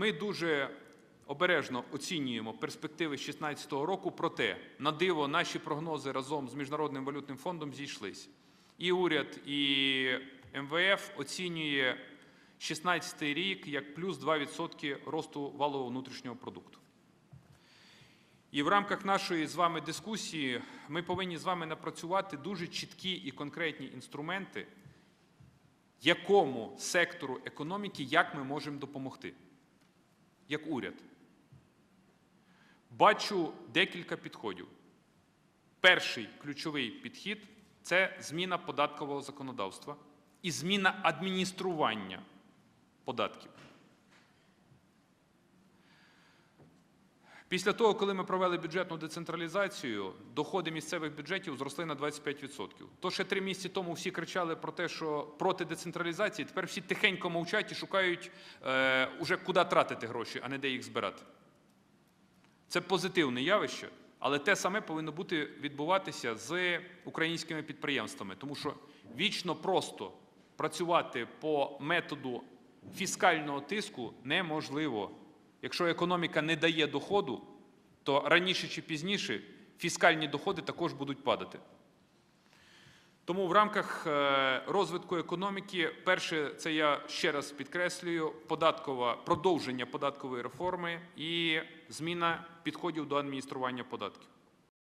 Ми дуже обережно оцінюємо перспективи 2016 року, проте на диво наші прогнози разом з Міжнародним валютним фондом зійшлися. І уряд, і МВФ оцінює 2016 рік як плюс 2% росту валового внутрішнього продукту. І в рамках нашої з вами дискусії ми повинні з вами напрацювати дуже чіткі і конкретні інструменти, якому сектору економіки як ми можемо допомогти, як уряд. Бачу декілька підходів. Перший ключовий підхід це зміна податкового законодавства і зміна адміністрування податків. Після того, коли ми провели бюджетну децентралізацію, доходи місцевих бюджетів зросли на 25%. То ще три місяці тому всі кричали про те, що проти децентралізації, тепер всі тихенько мовчать і шукають е, уже куди тратити гроші, а не де їх збирати. Це позитивне явище, але те саме повинно бути відбуватися з українськими підприємствами, тому що вічно просто працювати по методу фіскального тиску неможливо. Якщо економіка не дає доходу, то раніше чи пізніше фіскальні доходи також будуть падати. Тому в рамках е, розвитку економіки, перше, це я ще раз підкреслюю, податкова продовження податкової реформи і зміна підходів до адміністрування податків.